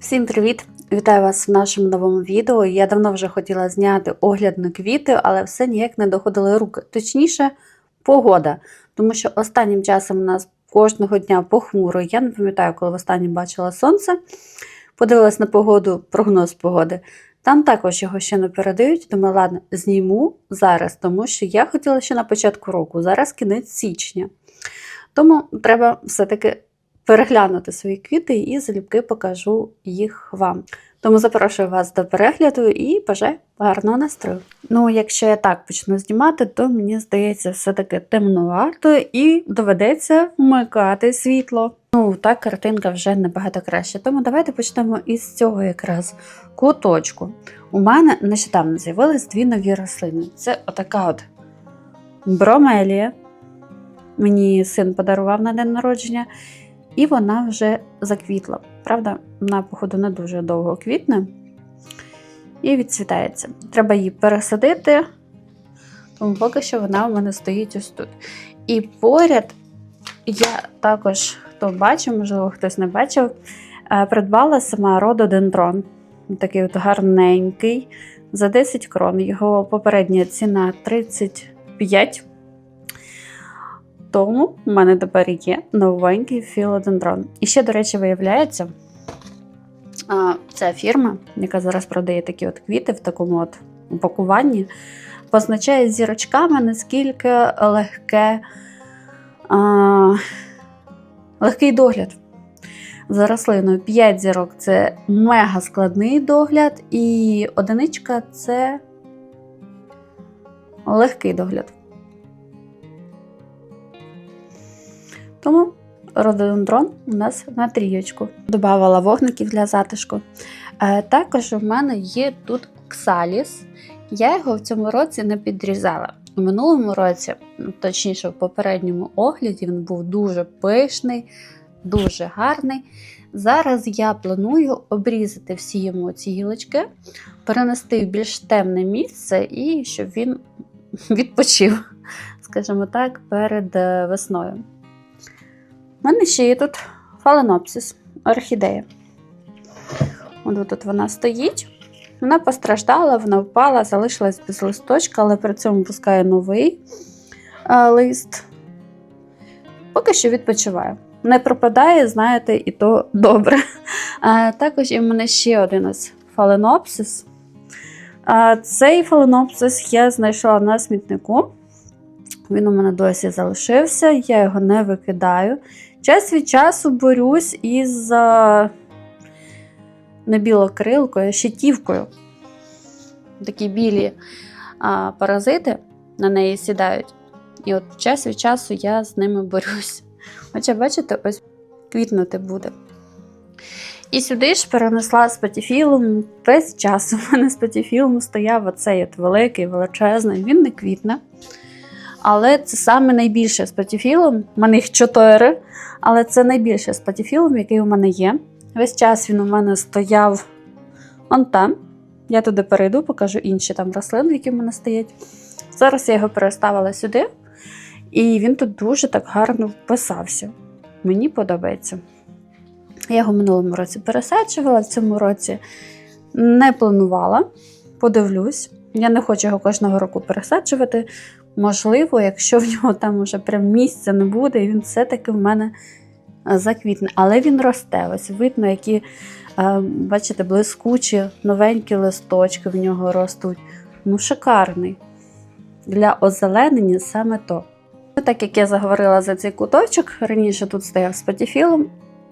Всім привіт! Вітаю вас в нашому новому відео. Я давно вже хотіла зняти огляд на квіти, але все ніяк не доходили руки. Точніше, погода. Тому що останнім часом у нас кожного дня похмуро. Я не пам'ятаю, коли востаннє бачила сонце. Подивилась на погоду, прогноз погоди. Там також його ще не передають. Думаю, ладно, зніму зараз, тому що я хотіла ще на початку року, зараз кінець січня. Тому треба все-таки переглянути свої квіти і залюбки покажу їх вам. Тому запрошую вас до перегляду і бажаю гарного настрою. Ну, якщо я так почну знімати, то мені здається, все-таки темнувато і доведеться вмикати світло. Ну, так картинка вже набагато краще. Тому давайте почнемо із цього якраз куточку. У мене нещодавно з'явились дві нові рослини. Це отака от бромелія. Мені син подарував на день народження. І вона вже заквітла. Правда, вона, походу, не дуже довго квітне і відцвітається. Треба її пересадити, тому поки що вона у мене стоїть ось тут. І поряд я також, хто бачив, можливо, хтось не бачив, е, придбала сама рододендрон. Такий от гарненький. За 10 крон. Його попередня ціна 35. Тому в мене тепер є новенький філодендрон. І ще, до речі, виявляється, ця фірма, яка зараз продає такі от квіти в такому от упакуванні, позначає зірочками, наскільки легке, а, легкий догляд. За рослиною 5 зірок це мега складний догляд, і одиничка це легкий догляд. Тому рододендрон у нас на трієчку. Добавила вогників для затишку. Е, також у мене є тут ксаліс. Я його в цьому році не підрізала. У минулому році, ну, точніше, в попередньому огляді, він був дуже пишний, дуже гарний. Зараз я планую обрізати всі йому ці гілочки, перенести в більш темне місце і щоб він відпочив, скажімо так, перед е, весною. У мене ще є тут фаленопсис, орхідея. От тут вона стоїть. Вона постраждала, вона впала, залишилась без листочка, але при цьому пускає новий а, лист. Поки що відпочиває. Не пропадає, знаєте, і то добре. А, також і в мене ще один фаленопсис. А, цей фаленопсис я знайшла на смітнику. Він у мене досі залишився, я його не викидаю. Час від часу борюсь із не білокрилкою, щитівкою. Такі білі а, паразити на неї сідають. І от час від часу я з ними борюсь. Хоча, бачите, ось квітнути буде. І сюди ж перенесла спатіфілум. Весь час у мене спатіфілум стояв оцей от великий, величезний, він не квітне. Але це саме найбільше спатіфілум. У мене їх чотири, але це найбільше спатіфілум, який у мене є. Весь час він у мене стояв он там. Я туди перейду, покажу інші там рослини, які в мене стоять. Зараз я його переставила сюди, і він тут дуже так гарно вписався. Мені подобається. Я його минулому році пересаджувала, в цьому році не планувала. Подивлюсь. Я не хочу його кожного року пересаджувати. Можливо, якщо в нього там уже прям місця не буде, і він все-таки в мене заквітне. Але він росте. Ось видно, які, бачите, блискучі, новенькі листочки в нього ростуть. Ну, шикарний. Для озеленення саме то. Ну, Так як я заговорила за цей куточок, раніше тут стояв спатіфілом,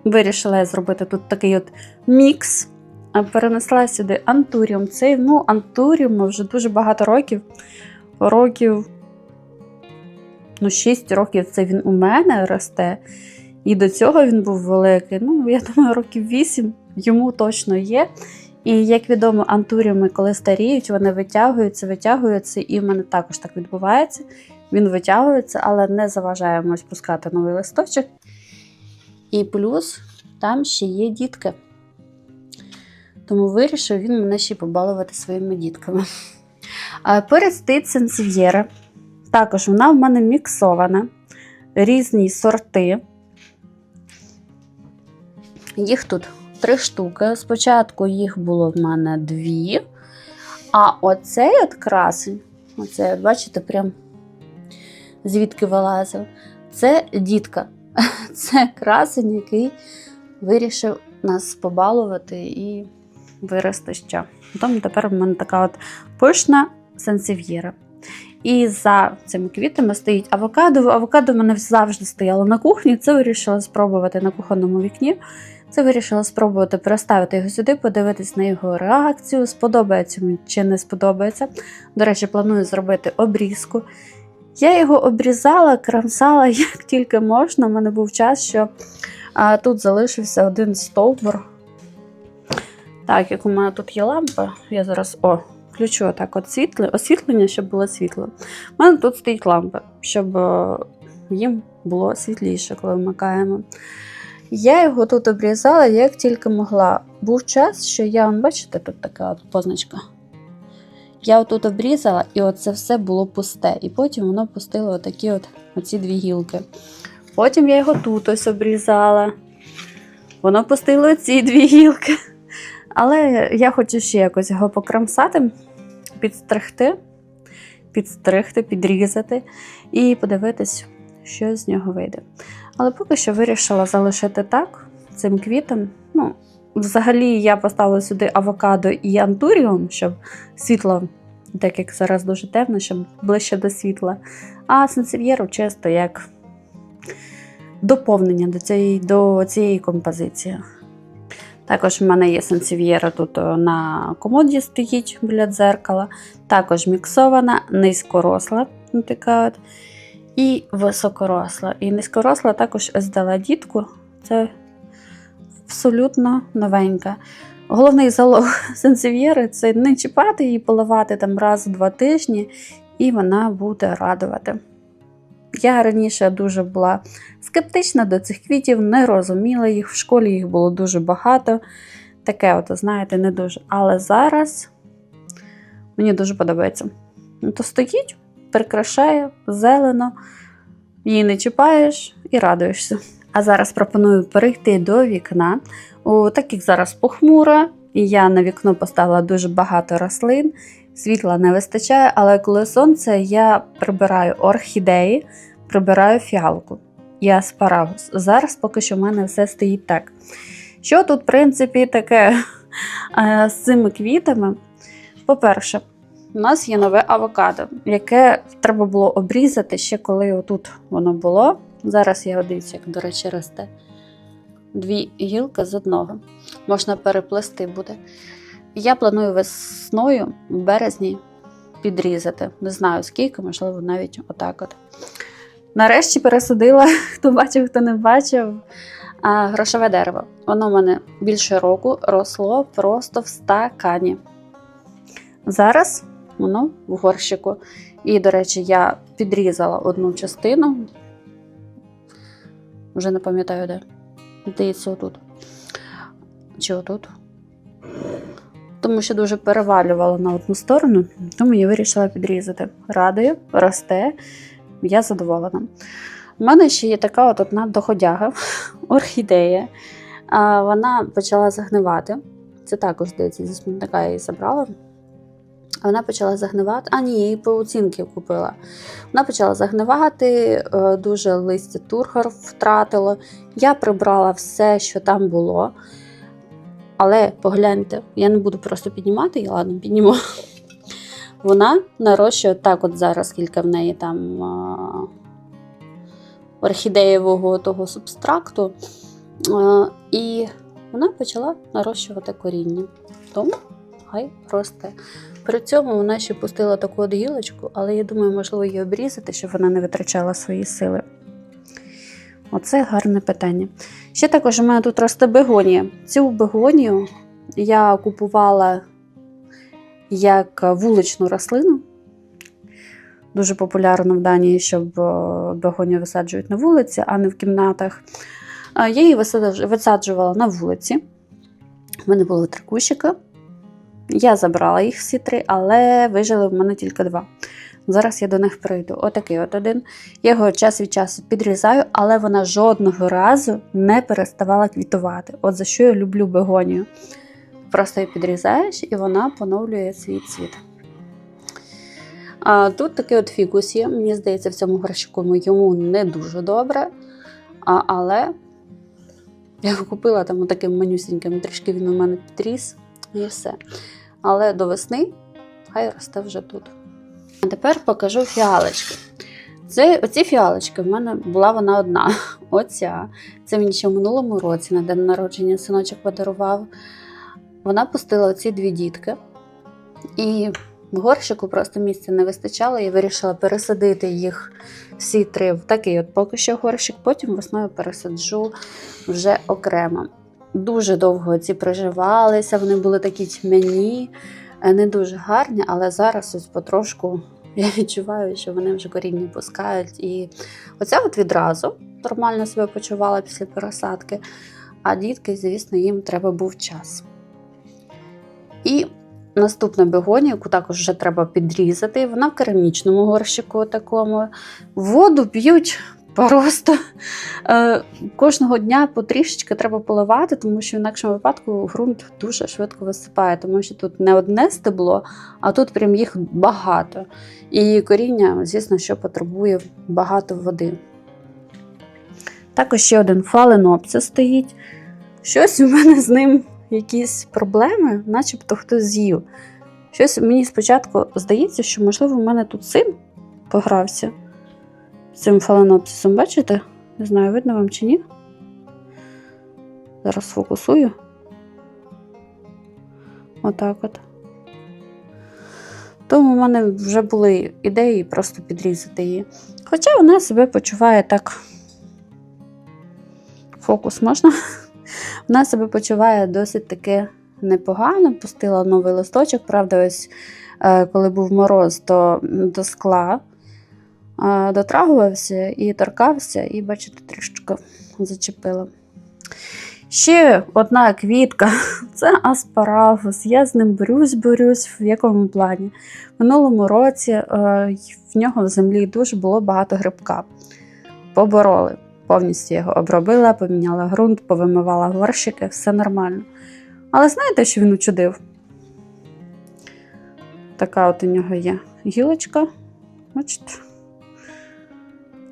вирішила я зробити тут такий от мікс. Перенесла сюди антуріум. Цей ну, антуріум вже дуже багато років. Років ну, 6 років це він у мене росте. І до цього він був великий. Ну, я думаю, років 8 йому точно є. І як відомо, антуріуми, коли старіють, вони витягуються, витягуються, і в мене також так відбувається. Він витягується, але не заважаємо спускати новий листочок. І плюс там ще є дітки. Тому вирішив він мене ще побалувати своїми дітками. Перед стоїть сенсів'єра. Також вона в мене міксована, різні сорти. Їх тут три штуки. Спочатку їх було в мене дві. А оцей от красень, оцей, бачите, прям звідки вилазив, це дітка. Це красень, який вирішив нас побалувати і вирости ще. Тому тепер в мене така от пишна сансів'єра. І за цими квітами стоїть авокадо. Авокадо в мене завжди стояло на кухні. Це вирішила спробувати на кухонному вікні. Це вирішила спробувати переставити його сюди, подивитись на його реакцію, сподобається мені чи не сподобається. До речі, планую зробити обрізку. Я його обрізала, крамсала як тільки можна. У мене був час, що а, тут залишився один стовбур. Так, як у мене тут є лампа, я зараз о, включу так от світло, освітлення, щоб було світло. У мене тут стоїть лампа, щоб е, їм було світліше, коли вмикаємо. Я його тут обрізала як тільки могла. Був час, що я, бачите, тут така от позначка. Я отут обрізала, і оце все було пусте. І потім воно пустило отакі от оці дві гілки. Потім я його тут ось обрізала. Воно пустило ці дві гілки. Але я хочу ще якось його покрамсати, підстригти, підстригти, підрізати і подивитись, що з нього вийде. Але поки що вирішила залишити так, цим квітом. Ну, взагалі, я поставила сюди авокадо і антуріум, щоб світло, так як зараз дуже темно, щоб ближче до світла. А сенсів'єру чисто як доповнення до цієї, до цієї композиції. Також в мене є сенсів'єра тут на комоді стоїть біля дзеркала. Також міксована, низькоросла, така от, і високоросла. І низькоросла також здала дітку. Це абсолютно новенька. Головний залог сенсів'єри це не чіпати її, поливати там раз у два тижні, і вона буде радувати. Я раніше дуже була скептична до цих квітів, не розуміла їх. В школі їх було дуже багато. Таке, от, знаєте, не дуже. Але зараз мені дуже подобається. Ну, То стоїть, прикрашає, зелено, її не чіпаєш і радуєшся. А зараз пропоную перейти до вікна. О, так як зараз похмуро, і я на вікно поставила дуже багато рослин, світла не вистачає, але коли сонце, я прибираю орхідеї, прибираю фіалку і аспарагус. Зараз поки що в мене все стоїть так. Що тут, в принципі, таке е, з цими квітами? По-перше, у нас є нове авокадо, яке треба було обрізати ще коли отут воно було. Зараз я дивіться, як, до речі, росте. Дві гілки з одного. Можна переплести буде. Я планую весною, в березні, підрізати. Не знаю скільки, можливо, навіть отак от. Нарешті пересадила, хто бачив, хто не бачив, грошове дерево. Воно в мене більше року росло просто в стакані. Зараз воно в горщику. І, до речі, я підрізала одну частину. Вже не пам'ятаю, де. Здається, отут. Чи отут. Тому що дуже перевалювала на одну сторону, тому я вирішила підрізати. Радує, росте, я задоволена. У мене ще є така от одна доходяга, орхідея. Вона почала загнивати. Це також, здається, зі смітника я її забрала. Вона почала загнивати. А, ні, її по оцінки купила. Вона почала загнивати, е, дуже листя тургор втратило. Я прибрала все, що там було. Але погляньте, я не буду просто піднімати її, ладно, підніму. Вона нарощує так, от зараз, скільки в неї там а, орхідеєвого того субстракту. А, і вона почала нарощувати коріння. Тому хай росте. При цьому вона ще пустила таку от гілочку, але я думаю, можливо, її обрізати, щоб вона не витрачала свої сили. Оце гарне питання. Ще також у мене тут росте бегонія. Цю бегонію я купувала як вуличну рослину. Дуже популярно в Данії, щоб е, бегонію висаджують на вулиці, а не в кімнатах. Я її висаджувала на вулиці. У мене було три кущика. Я забрала їх всі три, але вижили в мене тільки два. Зараз я до них прийду. Отакий от один. Я його час від часу підрізаю, але вона жодного разу не переставала квітувати. От за що я люблю бегонію. Просто її підрізаєш і вона поновлює свій цвіт. А, тут такий от фікус є. Мені здається, в цьому горщику йому не дуже добре. А, але я його купила там таким манюсіньким, трішки він у мене підріс і все. Але до весни хай росте вже тут. А тепер покажу фіалочки. Це, оці фіалочки в мене була вона одна. Оця. Це мені ще в минулому році на день народження синочок подарував. Вона пустила оці дві дітки. І в горщику просто місця не вистачало, я вирішила пересадити їх всі три в такий от поки що горщик, потім весною пересаджу вже окремо. Дуже довго ці приживалися, вони були такі тьмяні, не дуже гарні, але зараз ось потрошку я відчуваю, що вони вже коріння пускають. І оця от відразу нормально себе почувала після пересадки, а дітки, звісно, їм треба був час. І наступна бегонія, яку також вже треба підрізати, вона в керамічному горщику такому. Воду п'ють просто е, кожного дня потрішечки треба поливати, тому що в інакшому випадку ґрунт дуже швидко висипає, тому що тут не одне стебло, а тут прям їх багато. І коріння, звісно, що потребує багато води. Також ще один фаленопсис стоїть. Щось у мене з ним якісь проблеми, начебто хтось з'їв. Щось мені спочатку здається, що, можливо, у мене тут син погрався цим фаленопсисом. Бачите? Не знаю, видно вам чи ні. Зараз фокусую. Отак от. Тому в мене вже були ідеї просто підрізати її. Хоча вона себе почуває так. Фокус можна? Вона себе почуває досить таки непогано, пустила новий листочок. Правда, ось е, коли був мороз, то до скла дотрагувався і торкався, і, бачите, трішечки зачепила. Ще одна квітка це аспарагус. Я з ним борюсь, борюсь, в якому плані. В минулому році е, в нього в землі дуже було багато грибка. Побороли. Повністю його обробила, поміняла ґрунт, повимивала горщики, все нормально. Але знаєте, що він учудив? Така от у нього є гілочка. Бачите?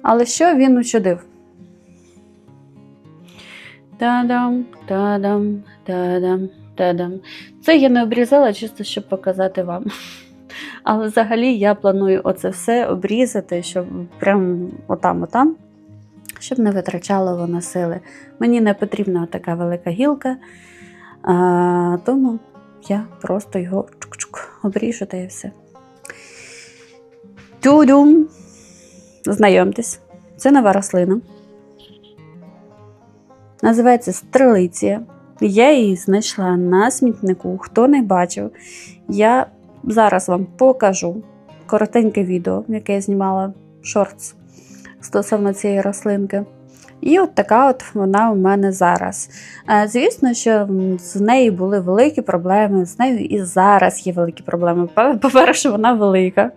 Але що він учудив? Та-дам, та-дам, та-дам, та-дам. Це я не обрізала, чисто щоб показати вам. Але взагалі я планую оце все обрізати, щоб прям отам-отам щоб не витрачало воно сили. Мені не потрібна така велика гілка, а, тому я просто його чук-чук обріжу та і все. Тюдюм! Знайомтесь, це нова рослина. Називається стрелиція. Я її знайшла на смітнику. Хто не бачив, я зараз вам покажу коротеньке відео, яке я знімала шортс стосовно цієї рослинки. І от така от вона у мене зараз. Е, Звісно, що з нею були великі проблеми, з нею і зараз є великі проблеми. По- По-перше, вона велика.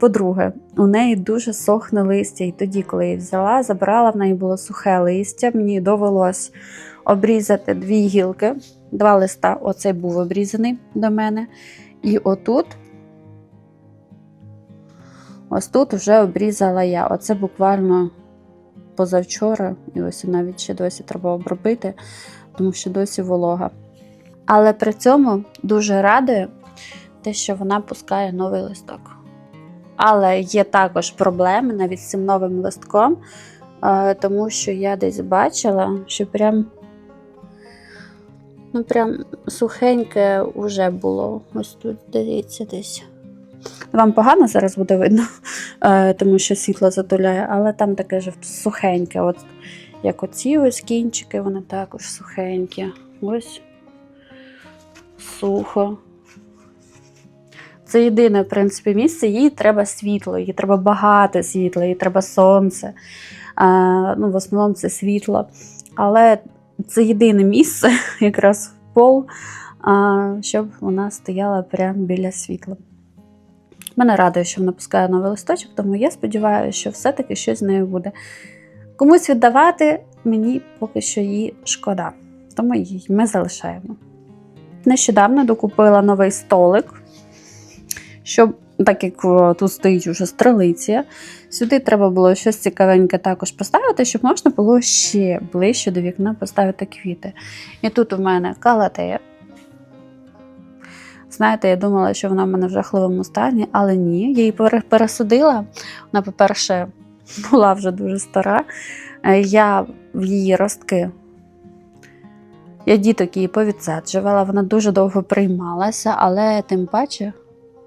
По-друге, у неї дуже сохне листя. І тоді, коли я її взяла, забрала, в неї було сухе листя. Мені довелось обрізати дві гілки, два листа. Оцей був обрізаний до мене. І отут Ось тут вже обрізала я. Оце буквально позавчора, і ось навіть ще досі треба обробити, тому що досі волога. Але при цьому дуже радує те, що вона пускає новий листок. Але є також проблеми навіть з цим новим листком, е, тому що я десь бачила, що прям, ну, прям сухеньке вже було. Ось тут, дивіться, десь. Вам погано зараз буде видно, тому що світло затуляє, але там таке ж сухеньке. От, як оці ось кінчики, вони також сухенькі. Ось сухо. Це єдине, в принципі, місце, їй треба світло, їй треба багато світла, їй треба сонце. А, ну, В основному це світло. Але це єдине місце, якраз в пол, а, щоб вона стояла прямо біля світла. Мене радує, що вона пускає новий листочок, тому я сподіваюся, що все-таки щось з нею буде. Комусь віддавати мені поки що її шкода, тому її ми залишаємо. Нещодавно докупила новий столик, щоб, так як тут стоїть уже стрелиця, сюди треба було щось цікавеньке також поставити, щоб можна було ще ближче до вікна поставити квіти. І тут у мене калатея. Знаєте, я думала, що вона в мене в жахливому стані, але ні, я її пере- пересадила. Вона, по-перше, була вже дуже стара. Е, Я в її ростки. Я діток її повідсаджувала, вона дуже довго приймалася, але тим паче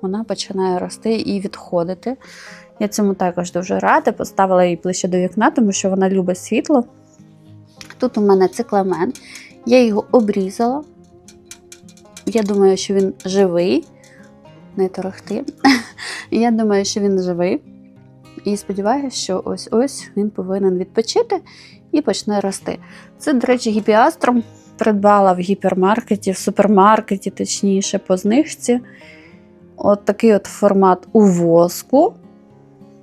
вона починає рости і відходити. Я цьому також дуже рада. Поставила її ближче до вікна, тому що вона любить світло. Тут у мене цикламен. Я його обрізала. Я думаю, що він живий. Не торохти. Я думаю, що він живий. І сподіваюся, що ось-ось він повинен відпочити і почне рости. Це, до речі, гіпіастром придбала в гіпермаркеті, в супермаркеті, точніше, по знижці. От такий от формат у воску.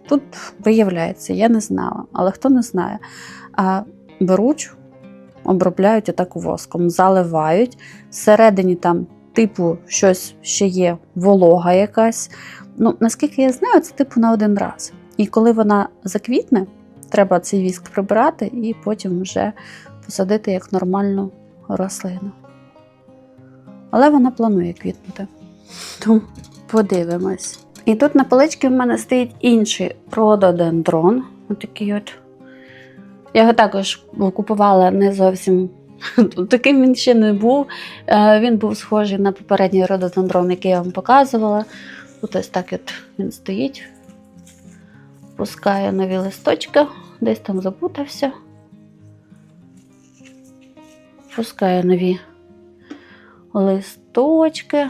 Тут виявляється, я не знала, але хто не знає, а беруть, обробляють отак воском, заливають. Всередині там, типу, щось ще є волога якась. Ну, наскільки я знаю, це типу на один раз. І коли вона заквітне, треба цей віск прибрати і потім вже посадити як нормальну рослину. Але вона планує квітнути. Тому подивимось. І тут на поличці в мене стоїть інший рододендрон. Отакий от. Я його також купувала не зовсім. Таким він ще не був. Е, Він був схожий на попередній рододендрон, який я вам показувала. Тут ось так от він стоїть. Пускає нові листочки, десь там запутався. Пускає нові листочки.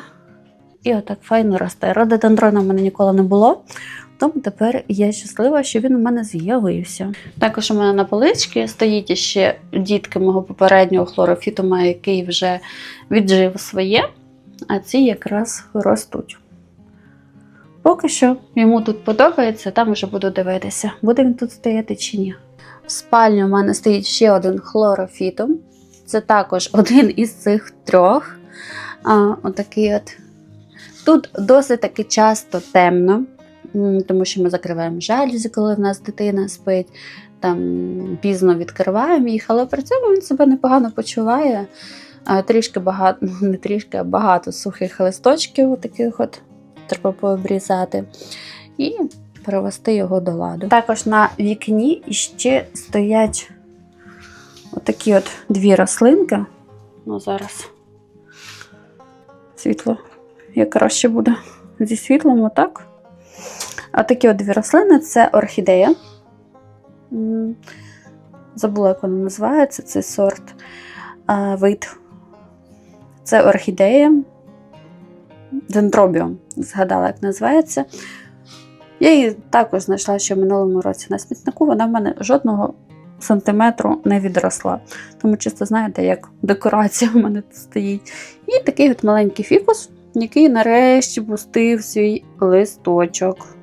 І отак файно росте. Рододендрона в мене ніколи не було, тому тепер я щаслива, що він у мене з'явився. Також у мене на поличці стоїть ще дітки мого попереднього хлорофітума, який вже віджив своє, а ці якраз ростуть. Поки що йому тут подобається, там вже буду дивитися, буде він тут стояти чи ні. В спальні у мене стоїть ще один хлорофітум. Це також один із цих трьох. А, отакий от. Тут досить таки часто темно, тому що ми закриваємо жалюзі, коли в нас дитина спить. Там пізно відкриваємо їх, але при цьому він себе непогано почуває. Трішки багато, ну не трішки, а багато сухих листочків, таких от треба пообрізати. І привести його до ладу. Також на вікні ще стоять отакі от дві рослинки. Ну, зараз світло як краще буде зі світлом, отак. А такі от дві рослини це орхідея. Забула, як вона називається, цей сорт а, вид. Це орхідея. Дендробіум, згадала, як називається. Я її також знайшла ще в минулому році на смітнику. Вона в мене жодного сантиметру не відросла. Тому чисто, знаєте, як декорація в мене тут стоїть. І такий от маленький фікус, який нарешті пустив свій листочок.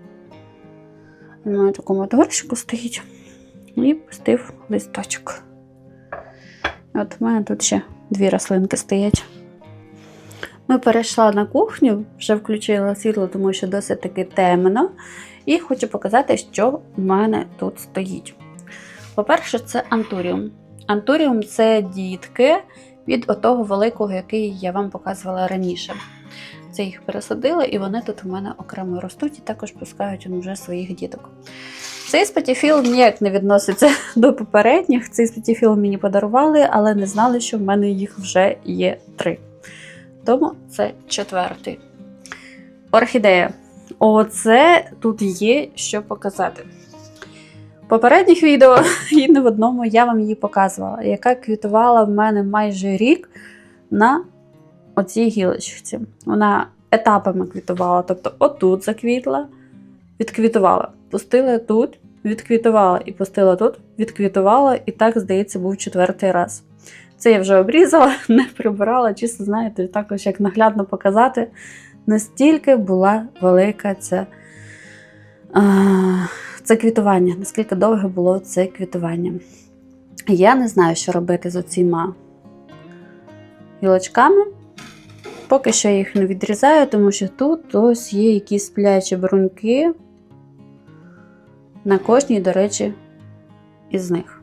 Має такому горщику стоїть. І пустив листочок. От в мене тут ще дві рослинки стоять. Ми перейшла на кухню, вже включила світло, тому що досить таки темно. І хочу показати, що в мене тут стоїть. По-перше, це антуріум. Антуріум це дітки від отого великого, який я вам показувала раніше. Це їх пересадили, і вони тут у мене окремо ростуть і також пускають вже своїх діток. Цей спатіфіл ніяк не відноситься до попередніх. Цей спатіфіл мені подарували, але не знали, що в мене їх вже є три. Тому це четвертий. Орхідея. Оце тут є що показати. Попередніх відео і не в одному я вам її показувала, яка квітувала в мене майже рік на оцій гілочці. Вона етапами квітувала. Тобто, отут заквітла, відквітувала, пустила тут, відквітувала і пустила тут, відквітувала, і так, здається, був четвертий раз. Це я вже обрізала, не прибирала, чисто, знаєте, також як наглядно показати, настільки була велика ця Це квітування. Наскільки довге було це квітування? Я не знаю, що робити з оціма гілочками. Поки що я їх не відрізаю, тому що тут ось є якісь сплячі бруньки. На кожній, до речі, із них.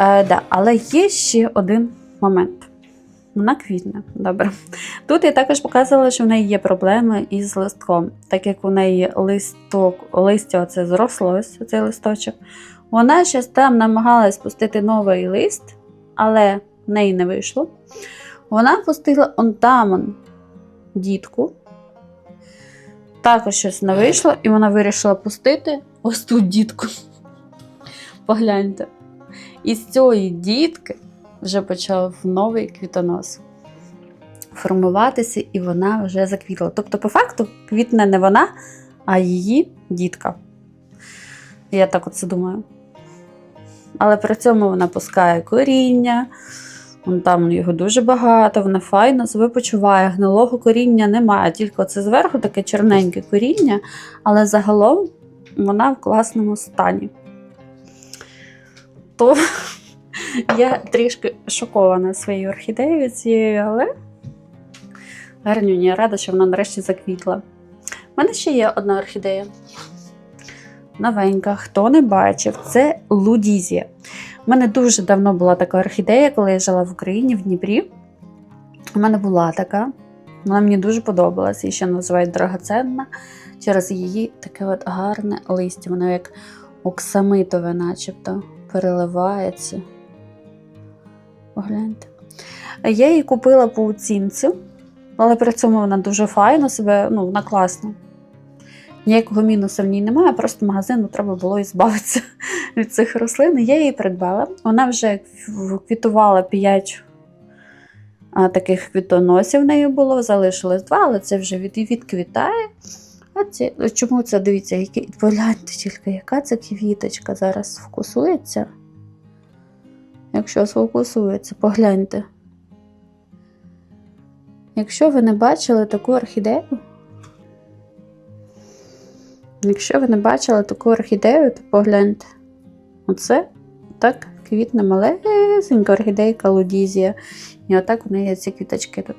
Е, да, але є ще один момент. Вона квітне. Добре. Тут я також показувала, що в неї є проблеми із листком. Так як у неї листок, листя оце зросло, ось цей листочок. Вона щось там намагалась пустити новий лист, але в неї не вийшло. Вона пустила он там дітку. Також щось не вийшло, і вона вирішила пустити ось ту дітку. Погляньте. І з цієї дітки вже почав новий квітонос формуватися, і вона вже заквітла. Тобто, по факту, квітне не вона, а її дітка. Я так оце думаю. Але при цьому вона пускає коріння, там його дуже багато, вона файно себе почуває. Гнилого коріння немає, тільки це зверху таке чорненьке коріння, але загалом вона в класному стані. То я трішки шокована своєю орхідеєю цією, але гарнюня, рада, що вона нарешті заквітла. У мене ще є одна орхідея. Новенька, хто не бачив, це лудізія. У мене дуже давно була така орхідея, коли я жила в Україні в Дніпрі. У мене була така. Вона мені дуже подобалась, її ще називають драгоценна через її таке от гарне листя. Воно як оксамитове, начебто, переливається. Погляньте. Я її купила по оцінці, але при цьому вона дуже файно себе, ну, вона класна. Ніякого мінусу в ній немає, просто магазину треба було і збавитися від цих рослин. Я її придбала. Вона вже квітувала 5 а, таких квітоносів в неї було, залишилось два, але це вже від, відквітає. А ці, чому це дивіться, які, погляньте тільки, яка це квіточка зараз сфокусується? Якщо сфокусується, погляньте. Якщо ви не бачили таку орхідею, якщо ви не бачили таку орхідею, то погляньте. Оце так квітне малесенька орхідейка лудізія. І отак у неї є ці квіточки тут.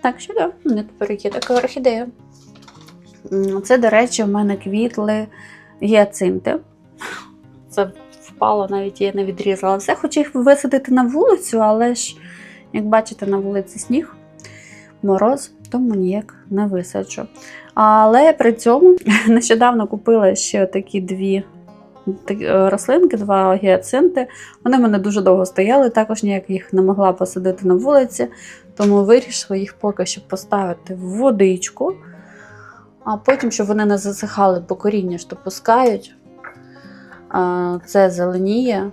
Так що да, у мене тепер є така орхідея. Це, до речі, в мене квітли гіацинти. Це впало, навіть я не відрізала все. Хочу їх висадити на вулицю, але ж, як бачите, на вулиці сніг, мороз, тому ніяк не висаджу. Але при цьому нещодавно купила ще такі дві е, рослинки, два гіацинти. Вони в мене дуже довго стояли, також ніяк їх не могла посадити на вулиці, тому вирішила їх поки що поставити в водичку, а потім, щоб вони не засихали, бо коріння то пускають. Це зеленіє.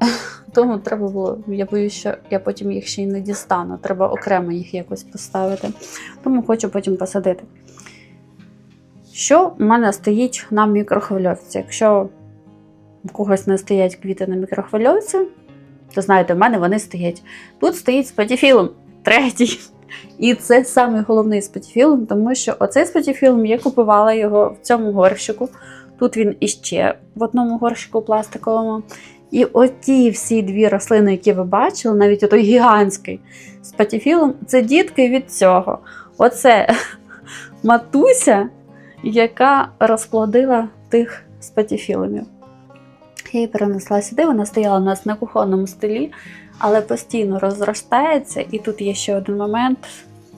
Тому треба було, я боюся, що я потім їх ще й не дістану. Треба окремо їх якось поставити. Тому хочу потім посадити. Що в мене стоїть на мікрохвильовці? Якщо у когось не стоять квіти на мікрохвильовці, то знаєте, в мене вони стоять. Тут стоїть спатіфілум, третій. І це самий головний спатіфілум, тому що оцей спатіфілум я купувала його в цьому горщику. Тут він іще в одному горщику пластиковому. І оті всі дві рослини, які ви бачили, навіть отой гігантський спатіфілум, це дітки від цього. Оце матуся, яка розплодила тих спатіфілумів. Я її перенесла сюди, вона стояла у нас на кухонному столі, але постійно розростається. І тут є ще один момент: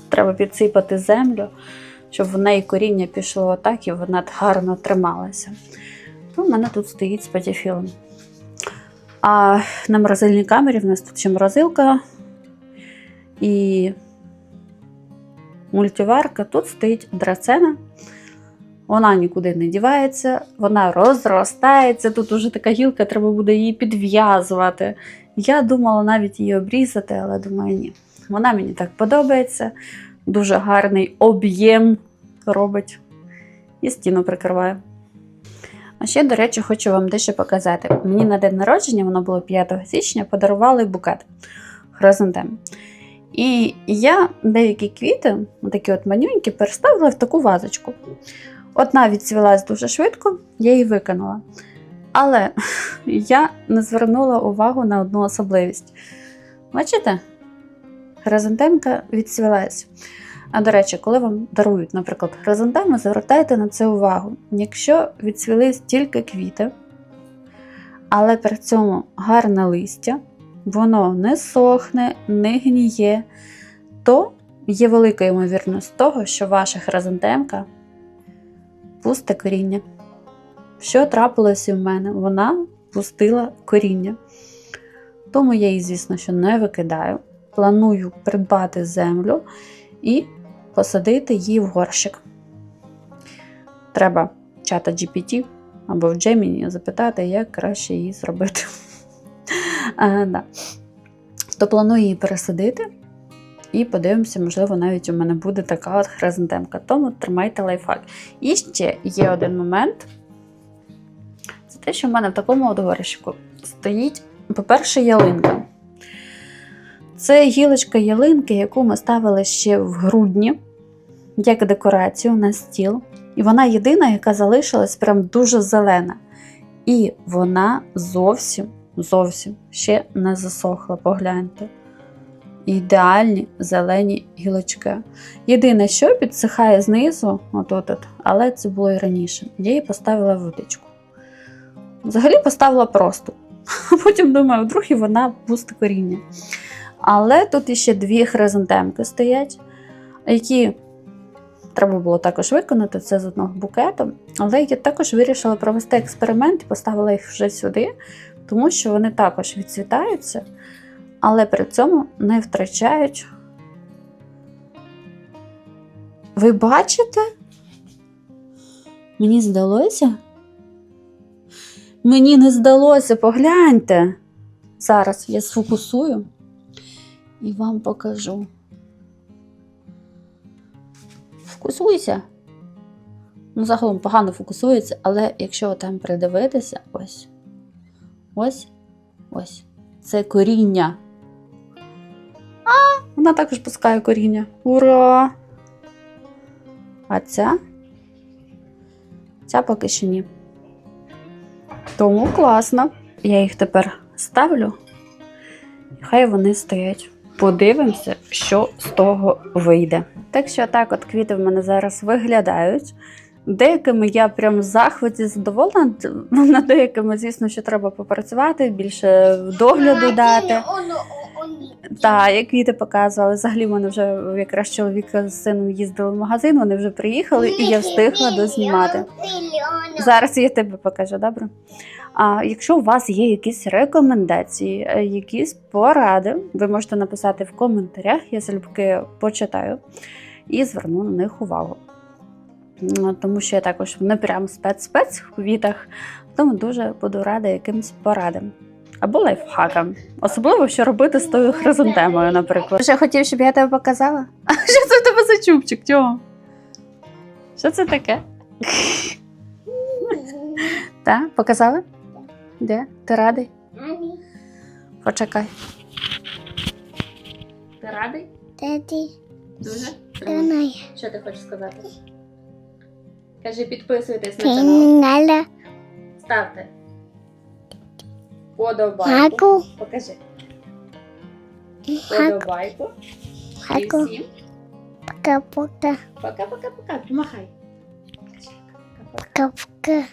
треба підсипати землю, щоб в неї коріння пішло отак і вона гарно трималася. У мене тут стоїть спатіфілум. А на морозильній камері в нас тут ще морозилка і мультиварка. Тут стоїть драцена. Вона нікуди не дівається, вона розростається. Тут уже така гілка, треба буде її підв'язувати. Я думала навіть її обрізати, але думаю, ні. Вона мені так подобається. Дуже гарний об'єм робить і стіну прикриває. А ще, до речі, хочу вам дещо показати. Мені на день народження, воно було 5 січня, подарували букет хризантем. І я деякі квіти, такі от манюнькі, переставила в таку вазочку. Одна відцвілась дуже швидко, я її викинула. Але я не звернула увагу на одну особливість. Бачите? Хризантемка відцвілась. А до речі, коли вам дарують, наприклад, хризантеми, звертайте на це увагу. Якщо відцвілись тільки квіти, але при цьому гарне листя, воно не сохне, не гніє, то є велика ймовірність того, що ваша хризантемка пусте коріння. Що трапилося в мене? Вона пустила коріння. Тому я її, звісно, що не викидаю. Планую придбати землю і посадити її в горщик. Треба чата GPT або в Gemini запитати, як краще її зробити. а, да. То планую її пересадити. І подивимося, можливо, навіть у мене буде така от хризантемка. Тому тримайте лайфхак. І ще є один момент. Це те, що в мене в такому от стоїть, по-перше, ялинка. Це гілочка ялинки, яку ми ставили ще в грудні, як декорацію на стіл. І вона єдина, яка залишилась прям дуже зелена. І вона зовсім, зовсім ще не засохла, погляньте. Ідеальні зелені гілочки. Єдине, що підсихає знизу, от але це було і раніше. Я її поставила в водичку. Взагалі поставила просто. Потім думаю, вдруг і вона пусте коріння. Але тут іще дві хризантемки стоять, які треба було також виконати це з одного букету. Але я також вирішила провести експеримент і поставила їх вже сюди, тому що вони також відцвітаються, але при цьому не втрачають. Ви бачите? Мені здалося? Мені не здалося, погляньте. Зараз я сфокусую і вам покажу. Фокусуйся. Ну, загалом погано фокусується, але якщо там придивитися, ось. Ось, ось. Це коріння. Вона також пускає коріння. Ура! А ця? Ця поки що ні. Тому класно. Я їх тепер ставлю. і Хай вони стоять. Подивимося, що з того вийде. Так що так, от квіти в мене зараз виглядають. Деякими я прям в захваті задоволена. Над деякими, звісно, що треба попрацювати, більше догляду дати. Так, як квіти показували. Взагалі, в мене вже якраз чоловік з сином їздили в магазин, вони вже приїхали, і я встигла дознімати. Зараз я тебе покажу, добре? А якщо у вас є якісь рекомендації, е, якісь поради, ви можете написати в коментарях, я залюбки почитаю і зверну на них увагу. Тому що я також не прям спец-спец в квітах, тому дуже буду рада якимсь порадам. Або лайфхакам. Особливо, що робити з тою хризантемою, наприклад. Ще хотів, щоб я тебе показала? А що це в тебе за чубчик, Тьома? Що це таке? Так, показали? Де? Ти радий? Почекай. Ти радий? Daddy, Дуже? Що ти хочеш сказати? Кажи, підписуйтесь на канал. Ставте. Подобайку. Покажи. Подобайку. І всім Пока-пока. пока-пока-пока. Paka Paka